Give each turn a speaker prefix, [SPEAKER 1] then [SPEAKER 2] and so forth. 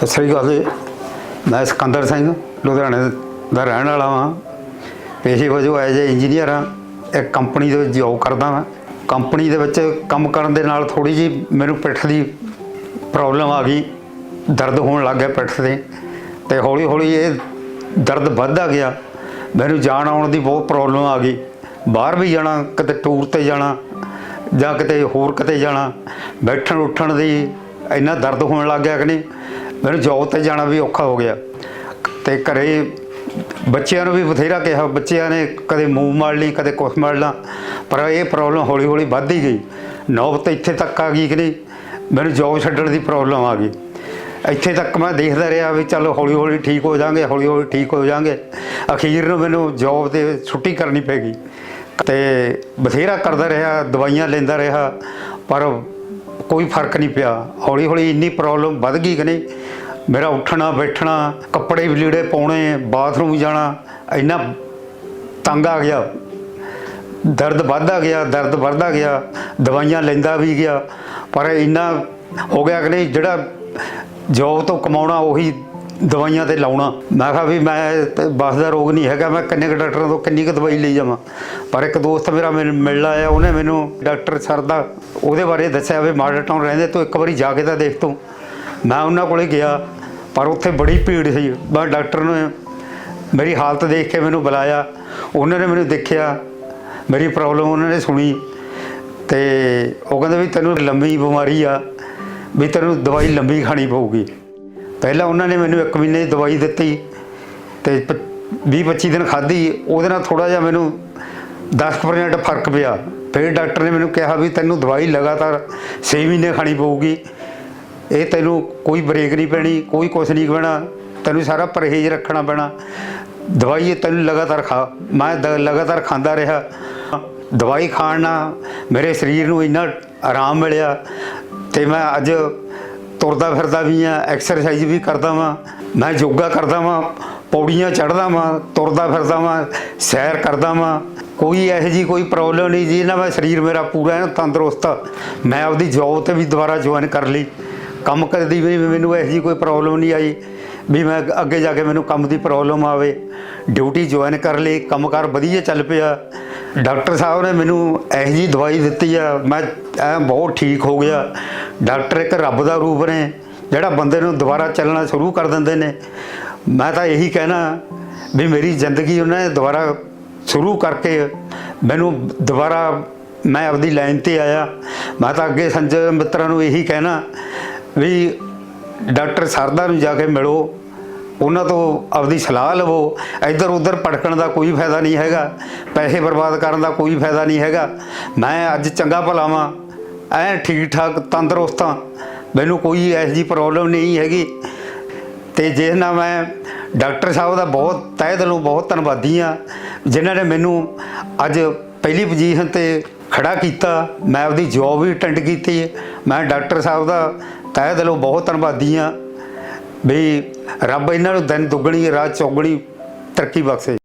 [SPEAKER 1] ਸਤਿ ਸ੍ਰੀ ਅਕਾਲ ਜੀ। ਮੈਂ ਸਿਕੰਦਰ ਸਿੰਘ, ਲੁਧਿਆਣੇ ਦਾ ਰਹਿਣ ਵਾਲਾ ਹਾਂ ਪੇਸ਼ੇ ਵਜੋਂ ਐਜ ਏ ਇੰਜੀਨੀਅਰ ਹਾਂ ਇੱਕ ਕੰਪਨੀ ਦੇ ਵਿੱਚ ਜੋਬ ਕਰਦਾ ਹਾਂ ਕੰਪਨੀ ਦੇ ਵਿੱਚ ਕੰਮ ਕਰਨ ਦੇ ਨਾਲ ਥੋੜੀ ਜੀ ਮੈਨੂੰ ਪਿੱਠ ਦੀ ਪ੍ਰੋਬਲਮ ਆ ਗਈ। ਦਰਦ ਹੋਣ ਲੱਗ ਗਿਆ ਪਿੱਠ ਤੇ। ਤੇ ਹੌਲੀ ਹੌਲੀ ਇਹ ਦਰਦ ਵੱਧਦਾ ਗਿਆ। ਮੈਨੂੰ ਜਾਣ ਆਉਣ ਦੀ ਬਹੁਤ ਪ੍ਰੋਬਲਮ ਆ ਗਈ। ਬਾਹਰ ਵੀ ਜਾਣਾ, ਕਿਤੇ ਟੂਰ ਤੇ ਜਾਣਾ ਜਾਂ ਕਿਤੇ ਹੋਰ ਕਿਤੇ ਜਾਣਾ। ਬੈਠਣ ਉੱਠਣ ਦੀ ਇੰਨਾ ਦਰਦ ਹੋਣ ਲੱਗ ਗਿਆ ਕਿ ਨਹੀਂ? ਮੈਨੂੰ ਜੌਬ ਤੇ ਜਾਣਾ ਵੀ ਔਖਾ ਹੋ ਗਿਆ। ਤੇ ਘਰੇ ਬੱਚਿਆਂ ਨੂੰ ਵੀ ਬਥੇਰਾ ਕਿਹਾ, ਬੱਚਿਆਂ ਨੇ ਕਦੇ ਮੂੰਹ ਮਾਰ ਲਈ, ਕਦੇ ਕੁਛ ਮਾਰ ਲਾ, ਪਰ ਇਹ ਪ੍ਰੋਬਲਮ ਹੌਲੀ ਹੌਲੀ ਵੱਧਦੀ ਗਈ। ਨੌਬਤ ਇੱਥੇ ਤੱਕ ਆ ਗਈ ਕਿ ਨਹੀਂ? ਮੈਨੂੰ ਜੌਬ ਛੱਡਣ ਦੀ ਪ੍ਰੋਬਲਮ ਆ ਗਈ। ਇੱਥੇ ਤੱਕ ਮੈਂ ਦੇਖਦਾ ਰਿਹਾ ਵੀ ਚਲੋ ਹੌਲੀ ਹੌਲੀ ਠੀਕ ਹੋ ਜਾਾਂਗੇ ਹੌਲੀ ਹੌਲੀ ਠੀਕ ਹੋ ਜਾਾਂਗੇ। ਅਖੀਰ ਨੂੰ ਮੈਨੂੰ ਜੌਬ ਤੇ ਛੁੱਟੀ ਕਰਨੀ ਪੈ ਗਈ। ਤੇ ਬਥੇਰਾ ਕਰਦਾ ਰਿਹਾ, ਦਵਾਈਆਂ ਲੈਂਦਾ ਰਿਹਾ, ਪਰ ਕੋਈ ਫ਼ਰਕ ਨਹੀਂ ਪਿਆ। ਹੌਲੀ ਹੌਲੀ ਇੰਨੀ ਪ੍ਰੋਬਲਮ ਵੱਧ ਗਈ ਕਿ ਨਹੀਂ? ਮੇਰਾ ਉੱਠਣਾ, ਬੈਠਣਾ, ਕੱਪੜੇ ਵੀ ਲੀੜੇ ਪਾਉਣੇ, ਬਾਥਰੂਮ ਜਾਣਾ, ਇੰਨਾ ਤੰਗ ਆ ਗਿਆ। ਦਰਦ ਵੱਧਦਾ ਗਿਆ, ਦਰਦ ਵੱਧਦਾ ਗਿਆ, ਦਵਾਈਆਂ ਲੈਂਦਾ ਵੀ ਗਿਆ। ਪਰ ਇੰਨਾ ਹੋ ਗਿਆ ਕਿ ਨਹੀਂ, ਜਿਹੜਾ ਜੋਬ ਤੋਂ ਕਮਾਉਣਾ ਉਹੀ ਦਵਾਈਆਂ ਤੇ ਲਾਉਣਾ। ਮੈਂ ਕਿਹਾ ਵੀ ਮੈਂ ਤੇ ਬਸ ਦਾ ਰੋਗ ਨਹੀਂ ਹੈਗਾ, ਮੈਂ ਕਿੰਨੇ ਕੁ ਡਾਕਟਰਾਂ ਤੋਂ ਕਿੰਨੀ ਕੁ ਦਵਾਈ ਲਈ ਜਾਵਾਂ। ਪਰ ਇੱਕ ਦੋਸਤ ਮੇਰਾ ਮੈਨੂੰ ਮਿਲ ਆਇਆ, ਉਹਨੇ ਮੈਨੂੰ ਡਾਕਟਰ ਸਰ ਦਾ ਉਹਦੇ ਬਾਰੇ ਦੱਸਿਆ ਵੀ ਮਾਡਲ ਟਾਊਨ ਰਹਿੰਦੇ ਤੂੰ ਇੱਕ ਵਾਰੀ ਜਾ ਕੇ ਤਾਂ ਦੇਖ ਤੂੰ। ਮੈਂ ਉਹਨਾਂ ਕੋਲੇ ਗਿਆ, ਪਰ ਉੱਥੇ ਬੜੀ ਭੀੜ ਸੀ। ਮੈਂ ਡਾਕਟਰ ਨੇ ਮੇਰੀ ਹਾਲਤ ਦੇਖ ਕੇ ਮੈਨੂੰ ਬੁਲਾਇਆ। ਉਹਨਾਂ ਨੇ ਮੈਨੂੰ ਦੇਖਿਆ, ਮੇਰੀ ਪ੍ਰੋਬਲਮ ਉਹਨਾਂ ਨੇ ਸੁਣੀ ਤੇ ਉਹ ਕਹਿੰਦੇ ਵੀ ਤੈਨੂੰ ਲੰਮੀ ਬਿਮਾਰੀ ਆ, ਵੀ ਤੈਨੂੰ ਦਵਾਈ ਲੰਬੀ ਖਾਣੀ ਪਊਗੀ। ਪਹਿਲਾਂ ਉਹਨਾਂ ਨੇ ਮੈਨੂੰ 1 ਮਹੀਨੇ ਦੀ ਦਵਾਈ ਦਿੱਤੀ ਤੇ 20 25 ਦਿਨ ਖਾਧੀ। ਉਹਦੇ ਨਾਲ ਥੋੜਾ ਜਿਹਾ ਮੈਨੂੰ 10% ਫ਼ਰਕ ਪਿਆ। ਫਿਰ ਡਾਕਟਰ ਨੇ ਮੈਨੂੰ ਕਿਹਾ ਵੀ ਤੈਨੂੰ ਦਵਾਈ ਲਗਾਤਾਰ 6 ਮਹੀਨੇ ਖਾਣੀ ਪਊਗੀ। ਇਹ ਤੈਨੂੰ ਕੋਈ ਬ੍ਰੇਕ ਨਹੀਂ ਪੈਣੀ, ਕੋਈ ਕੁਛ ਨਹੀਂ ਪੈਣਾ। ਤੈਨੂੰ ਸਾਰਾ ਪਰਹੇਜ਼ ਰੱਖਣਾ ਪੈਣਾ। ਦਵਾਈ ਇਹ ਤੈਨੂੰ ਲਗਾਤਾਰ ਖਾ, ਮੈਂ ਦ- ਲਗਾਤਾਰ ਖਾਂਦਾ ਰਿਹਾ। ਦਵਾਈ ਖਾਣ ਨਾਲ ਮੇਰੇ ਸਰੀਰ ਨੂੰ ਇੰਨਾ ਆਰਾਮ ਮਿਲਿਆ ਤੇ ਮੈਂ ਅੱਜ ਤੁਰਦਾ ਫਿਰਦਾ ਵੀ ਆ ਐਕਸਰਸਾਈਜ਼ ਵੀ ਕਰਦਾ ਵਾਂ, ਮੈਂ ਯੋਗਾ ਕਰਦਾ ਵਾਂ, ਪੌੜੀਆਂ ਚੜ੍ਹਦਾ ਵਾਂ, ਤੁਰਦਾ ਫਿਰਦਾ ਵਾਂ, ਸੈਰ ਕਰਦਾ ਵਾਂ। ਕੋਈ ਇਹੋ ਜੀ ਕੋਈ ਪ੍ਰੋਬਲਮ ਨਹੀਂ ਜੀ, ਨਾ ਮੈਂ ਸਰੀਰ ਮੇਰਾ ਪੂਰਾ ਐਨ ਤੰਦਰੁਸਤ ਮੈਂ ਆਪਦੀ ਜੌਬ ਤੇ ਵੀ ਦੁਬਾਰਾ ਜੁਆਇਨ ਕਰ ਲਈ। ਕੰਮ ਕਰਦੀ ਵੀ ਮੈਨੂੰ ਇਹੋ ਜੀ ਕੋਈ ਪ੍ਰੋਬਲਮ ਨਹੀਂ ਆਈ ਵੀ ਮੈਂ ਅੱਗੇ ਜਾ ਕੇ ਮੈਨੂੰ ਕੰਮ ਦੀ ਪ੍ਰੋਬਲਮ ਆਵੇ। ਡਿਊਟੀ ਜੁਆਇਨ ਕਰ ਲਈ, ਕੰਮਕਾਰ ਵਧੀਆ ਚੱਲ ਪਿਆ। ਡਾਕਟਰ ਸਾਹਿਬ ਨੇ ਮੈਨੂੰ ਇਹੋ ਜੀ ਦਵਾਈ ਦਿੱਤੀ ਆ, ਮੈਂ ਐ ਬਹੁਤ ਠੀਕ ਹੋ ਗਿਆ। ਡਾਕਟਰ ਇੱਕ ਰੱਬ ਦਾ ਰੂਪ ਨੇ, ਜਿਹੜਾ ਬੰਦੇ ਨੂੰ ਦੁਬਾਰਾ ਚੱਲਣਾ ਸ਼ੁਰੂ ਕਰ ਦਿੰਦੇ ਨੇ। ਮੈਂ ਤਾਂ ਇਹੀ ਕਹਿਣਾ ਵੀ ਮੇਰੀ ਜ਼ਿੰਦਗੀ ਉਹਨਾਂ ਨੇ ਦੁਬਾਰਾ ਸ਼ੁਰੂ ਕਰਕੇ ਮੈਨੂੰ ਦੁਬਾਰਾ ਮੈਂ ਆਪਦੀ ਲਾਈਨ ਤੇ ਆਇਆ। ਮੈਂ ਤਾਂ ਅੱਗੇ ਸੰਜੇ ਮਿੱਤਰਾਂ ਨੂੰ ਇਹੀ ਕਹਿਣਾ ਵੀ ਡਾਕਟਰ ਸਰਦਾ ਨੂੰ ਜਾ ਕੇ ਮਿਲੋ। ਉਹਨਾਂ ਤੋਂ ਆਪਦੀ ਸਲਾਹ ਲਵੋ। ਇੱਧਰ ਉੱਧਰ ਭਟਕਣ ਦਾ ਕੋਈ ਫਾਇਦਾ ਨਹੀਂ ਹੈਗਾ। ਪੈਸੇ ਬਰਬਾਦ ਕਰਨ ਦਾ ਕੋਈ ਫਾਇਦਾ ਨਹੀਂ ਹੈਗਾ। ਮੈਂ ਅੱਜ ਚੰਗਾ ਭਲਾਵਾਂ ਐ ਠੀਕ ਠਾਕ ਤੰਦਰੁਸਤ ਹਾਂ। ਮੈਨੂੰ ਕੋਈ ਐਸੀ ਜੀ ਪ੍ਰੋਬਲਮ ਨਹੀਂ ਹੈਗੀ। ਤੇ ਜਿਸ ਨਾਲ ਮੈਂ ਡਾਕਟਰ ਸਾਹਿਬ ਦਾ ਬਹੁਤ ਤਹਿ ਦਿਲੋਂ ਬਹੁਤ ਧੰਨਵਾਦੀ ਆ ਜਿਨ੍ਹਾਂ ਨੇ ਮੈਨੂੰ ਅੱਜ ਪਹਿਲੀ ਪੋਜੀਸ਼ਨ ਤੇ ਖੜਾ ਕੀਤਾ। ਮੈਂ ਆਪਦੀ ਜੌਬ ਵੀ ਅਟੈਂਡ ਕੀਤੀ। ਮੈਂ ਡਾਕਟਰ ਸਾਹਿਬ ਦਾ ਤਹਿ ਦਿਲੋਂ ਬਹੁਤ ਧੰਨਵਾਦੀ ਆ ਵੀ ਰੱਬ ਇਹਨਾਂ ਨੂੰ ਦਿਨ ਦੁੱਗਣੀ ਰਾਤ ਚੌਗਣੀ ਤਰੱਕੀ ਬਖਸ਼ੇ।